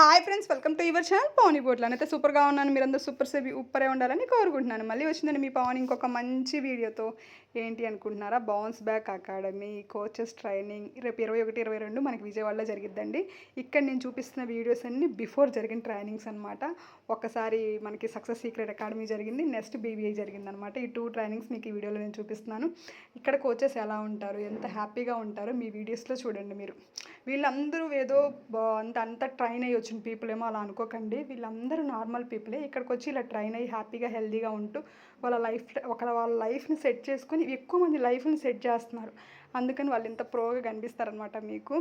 Hi friends welcome to your channel Pavani బోట్లను అయితే సూపర్గా ఉన్నాను మీరందరూ సూపర్ సేపీ ఉప్పరే ఉండాలని కోరుకుంటున్నాను. మళ్ళీ వచ్చిందని మీ పవన్ ఇంకొక మంచి వీడియోతో ఏంటి అనుకుంటున్నారా? Bounce back academy coaches training రేపు ఇరవై ఒకటి ఇరవై రెండు మనకి విజయవాడలో జరిగిద్దండి. ఇక్కడ నేను చూపిస్తున్న వీడియోస్ అన్ని బిఫోర్ జరిగిన ట్రైనింగ్స్ అనమాట ఒకసారి మనకి సక్సెస్ సీక్రెట్ అకాడమీ జరిగింది నెక్స్ట్ బీబీఐ జరిగింది అనమాట ఈ టూ ట్రైనింగ్స్ మీకు ఈ వీడియోలో నేను చూపిస్తున్నాను. ఇక్కడ కోచెస్ ఎలా ఉంటారు ఎంత హ్యాపీగా ఉంటారో మీ వీడియోస్లో చూడండి మీరు. వీళ్ళందరూ ఏదో అంత అంత ట్రైన్ అయ్యి వచ్చిన పీపుల్ ఏమో అలా అనుకోకండి. వీళ్ళందరూ నార్మల్ పీపులే ఇక్కడికి వచ్చి ఇలా ట్రైన్ అయ్యి హ్యాపీగా హెల్దీగా ఉంటూ వాళ్ళ లైఫ్ ఒక వాళ్ళ లైఫ్ని సెట్ చేసుకొని ఎక్కువ మంది లైఫ్ని సెట్ చేస్తున్నారు. అందుకని వాళ్ళు ఇంత ప్రోగా కనిపిస్తారనమాట మీకు.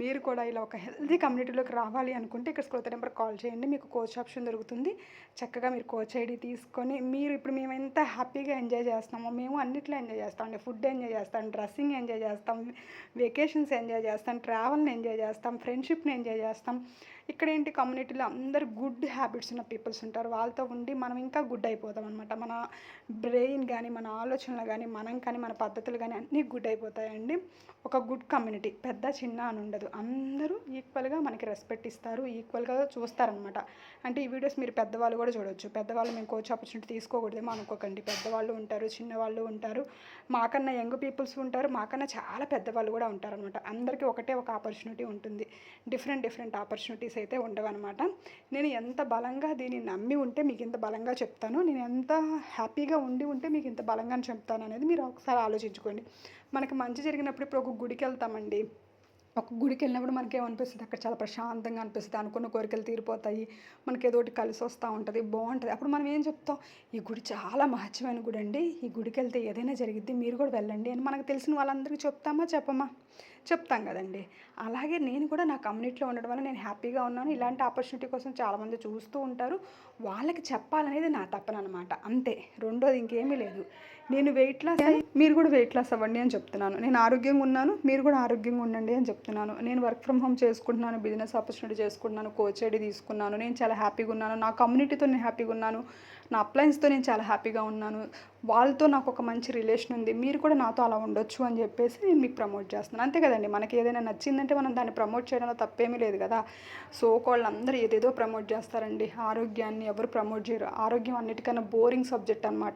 మీరు కూడా ఇలా ఒక హెల్తీ కమ్యూనిటీలోకి రావాలి అనుకుంటే ఇక్కడ స్క్రోత నెంబర్ కాల్ చేయండి. మీకు కోచ్ ఆప్షన్ దొరుకుతుంది. చక్కగా మీరు కోచ్ ఐడి తీసుకొని మీరు ఇప్పుడు మేము ఎంత హ్యాపీగా ఎంజాయ్ చేస్తామో మేము అన్నిట్లో ఎంజాయ్ చేస్తాం అండి. ఫుడ్ ఎంజాయ్ చేస్తాం డ్రెస్సింగ్ ఎంజాయ్ చేస్తాం వెకేషన్స్ ఎంజాయ్ చేస్తాం ట్రావెల్ని ఎంజాయ్ చేస్తాం ఫ్రెండ్షిప్ని ఎంజాయ్ చేస్తాం. ఇక్కడ ఏంటి కమ్యూనిటీలో అందరు గుడ్ హ్యాబిట్స్ ఉన్న పీపుల్స్ ఉంటారు. వాళ్ళతో ఉండి మనం ఇంకా గుడ్ అయిపోతాం అనమాట మన బ్రెయిన్ కానీ మన ఆలోచనలు కానీ మనం కానీ మన పద్ధతులు కానీ అన్నీ గుడ్ అయిపోతాయి. అయిపోతాయండి ఒక గుడ్ కమ్యూనిటీ పెద్ద చిన్న అని ఉండదు. అందరూ ఈక్వల్గా మనకి రెస్పెక్ట్ ఇస్తారు ఈక్వల్గా చూస్తారనమాట అంటే ఈ వీడియోస్ మీరు పెద్దవాళ్ళు కూడా చూడొచ్చు. పెద్దవాళ్ళు మేము కోచ్ ఆపర్చునిటీ తీసుకోకూడదేమో అనుకోకండి. పెద్దవాళ్ళు ఉంటారు చిన్నవాళ్ళు ఉంటారు. మాకన్నా యంగ్ పీపుల్స్ ఉంటారు మాకన్నా చాలా పెద్దవాళ్ళు కూడా ఉంటారనమాట అందరికీ ఒకటే ఒక ఆపర్చునిటీ ఉంటుంది. డిఫరెంట్ డిఫరెంట్ ఆపర్చునిటీస్ అయితే ఉండవన్నమాట. నేను ఎంత బలంగా దీన్ని నమ్మి ఉంటే మీకు ఇంత బలంగా చెప్తాను. నేను ఎంత హ్యాపీగా ఉండి ఉంటే మీకు ఇంత బలంగా చెప్తాను అనేది మీరు ఒకసారి ఆలోచించుకోండి. మనకి మంచి జరిగినప్పుడు ఇప్పుడు ఒక గుడికి వెళ్తామండి. ఒక గుడికి వెళ్ళినప్పుడు మనకేమనిపిస్తుంది? అక్కడ చాలా ప్రశాంతంగా అనిపిస్తుంది. అనుకున్న కోరికలు తీరిపోతాయి. మనకి ఏదో ఒకటి కలిసి వస్తూ ఉంటుంది. బాగుంటుంది అప్పుడు మనం ఏం చెప్తాం? ఈ గుడి చాలా మహత్యమైన గుడి అండి ఈ గుడికి వెళ్తే ఏదైనా జరిగిద్ది. మీరు కూడా వెళ్ళండి అని మనకు తెలిసిన వాళ్ళందరికీ చెప్తామా? చెప్పమా? చెప్తాం కదండి. అలాగే నేను కూడా నా కమ్యూనిటీలో ఉండడం వల్ల నేను హ్యాపీగా ఉన్నాను. ఇలాంటి ఆపర్చునిటీ కోసం చాలామంది చూస్తూ ఉంటారు. వాళ్ళకి చెప్పాలనేది నా తపన అనమాట అంతే. రెండోది ఇంకేమీ లేదు. నేను వెయిట్ లాస్ మీరు కూడా వెయిట్ లాస్ అవ్వండి అని చెప్తున్నాను. నేను ఆరోగ్యంగా ఉన్నాను. మీరు కూడా ఆరోగ్యంగా ఉండండి అని చెప్తాను చెప్తున్నాను. నేను వర్క్ ఫ్రమ్ హోమ్ చేసుకుంటున్నాను బిజినెస్ ఆపర్చునిటీ చేసుకుంటున్నాను కోచ్ ఐడి తీసుకున్నాను నేను చాలా హ్యాపీగా ఉన్నాను. నా కమ్యూనిటీతో నేను హ్యాపీగా ఉన్నాను. నా అప్లయన్స్తో నేను చాలా హ్యాపీగా ఉన్నాను. వాళ్ళతో నాకు ఒక మంచి రిలేషన్ ఉంది. మీరు కూడా నాతో అలా ఉండొచ్చు అని చెప్పేసి నేను మీకు ప్రమోట్ చేస్తున్నాను. అంతే కదండి. మనకి ఏదైనా నచ్చిందంటే మనం దాన్ని ప్రమోట్ చేయడంలో తప్పేమీ లేదు కదా. సో వాళ్ళందరూ ఏదేదో ప్రమోట్ చేస్తారండి. ఆరోగ్యాన్ని ఎవరు ప్రమోట్ చేయరు. ఆరోగ్యం అన్నిటికన్నా బోరింగ్ సబ్జెక్ట్ అనమాట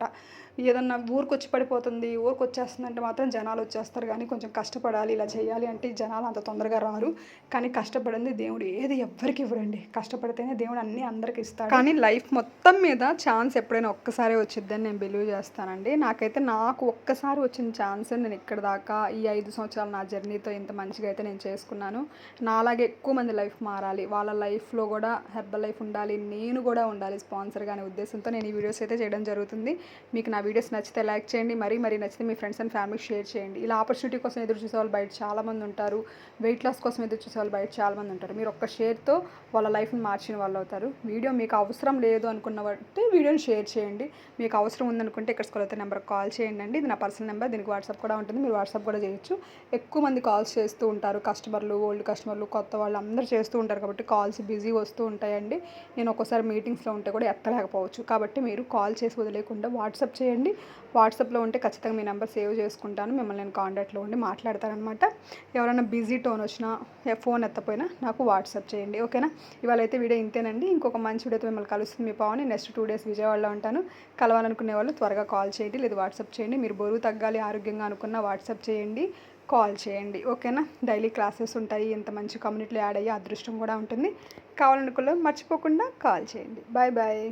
ఏదన్నా ఊరికి వచ్చి పడిపోతుంది ఊరికి వచ్చేస్తుందంటే మాత్రం జనాలు వచ్చేస్తారు. కానీ కొంచెం కష్టపడాలి ఇలా చేయాలి అంటే జనాలు అంత తొందరగా రారు. కానీ కష్టపడింది దేవుడు. ఏది ఎవ్వరికి ఇవ్వరండి. కష్టపడితేనే దేవుడు అన్ని అందరికి ఇస్తాడు. కానీ లైఫ్ మొత్తం మీద ఛాన్స్ ఎప్పుడైనా ఒక్కసారే వచ్చిద్దని నేను బిలీవ్ చేస్తానండి. నాకైతే నాకు ఒక్కసారి వచ్చిన ఛాన్స్ నేను ఇక్కడ దాకా ఈ ఐదు సంవత్సరాలు నా జర్నీతో ఇంత మంచిగా అయితే నేను చేసుకున్నాను. నాలాగే ఎక్కువ మంది లైఫ్ మారాలి. వాళ్ళ లైఫ్లో కూడా హెర్బల్ లైఫ్ ఉండాలి. నేను కూడా ఉండాలి స్పాన్సర్గా అనే ఉద్దేశంతో నేను ఈ వీడియోస్ అయితే చేయడం జరుగుతుంది. మీకు నా వీడియోస్ నచ్చితే లైక్ చేయండి. మరీ మరీ నచ్చితే మీ ఫ్రెండ్స్ అండ్ ఫ్యామిలీకి షేర్ చేయండి. ఇలా ఆపర్చునిటీ కోసం ఎదురు చూసే వాళ్ళు బయట చాలామంది ఉంటారు. వెయిట్ లాస్ కోసం ఎదురు చూసే వాళ్ళు బయట చాలామంది ఉంటారు. మీరు ఒక్క షేర్తో వాళ్ళ లైఫ్ని మార్చిన వాళ్ళు అవుతారు. వీడియో మీకు అవసరం లేదు అనుకున్న వీడియోని షేర్ చేయండి. మీకు అవసరం ఉందనుకుంటే ఇక్కడ స్కూల్ నెంబర్ కాల్ చేయండి అండి ఇది నా పర్సనల్ నెంబర్ దీనికి వాట్సాప్ కూడా ఉంటుంది. మీరు వాట్సాప్ కూడా చేయొచ్చు. ఎక్కువ మంది కాల్స్ చేస్తూ ఉంటారు. కస్టమర్లు ఓల్డ్ కస్టమర్లు కొత్త వాళ్ళు అందరూ చేస్తూ ఉంటారు కాబట్టి కాల్స్ బిజీ వస్తూ ఉంటాయండి. నేను ఒక్కోసారి మీటింగ్స్లో ఉంటే కూడా ఎత్తలేకపోవచ్చు. కాబట్టి మీరు కాల్ చేసి వదిలేకుండా వాట్సాప్ చేయండి. వాట్సాప్లో ఉంటే ఖచ్చితంగా మీ నెంబర్ సేవ్ చేసుకుంటాను. మిమ్మల్ని నేను కాంటాక్ట్లో ఉండి మాట్లాడతానమాట ఎవరైనా బిజీ టోన్ వచ్చినా ఫోన్ ఎత్తపోయినా నాకు వాట్సాప్ చేయండి. ఓకేనా? ఇవాళ అయితే వీడియో ఇంతేనండి. ఇంకొక మంచి వీడియోతో మిమ్మల్ని కలుస్తుంది మీ పావని. నెక్స్ట్ టూ డేస్ విజయవాడలో ఉంటాను. కలవాలనుకునే వాళ్ళు త్వరగా కాల్ చేయండి లేదా వాట్సాప్ చేయండి. మీరు బరువు తగ్గాలి ఆరోగ్యంగా అనుకున్న వాట్సాప్ చేయండి కాల్ చేయండి. ఓకేనా? డైలీ క్లాసెస్ ఉంటాయి. ఇంత మంచి కమ్యూనిటీలో యాడ్ అయ్యే అదృష్టం కూడా ఉంటుంది. కావాలనుకున్న మర్చిపోకుండా కాల్ చేయండి. Bye bye.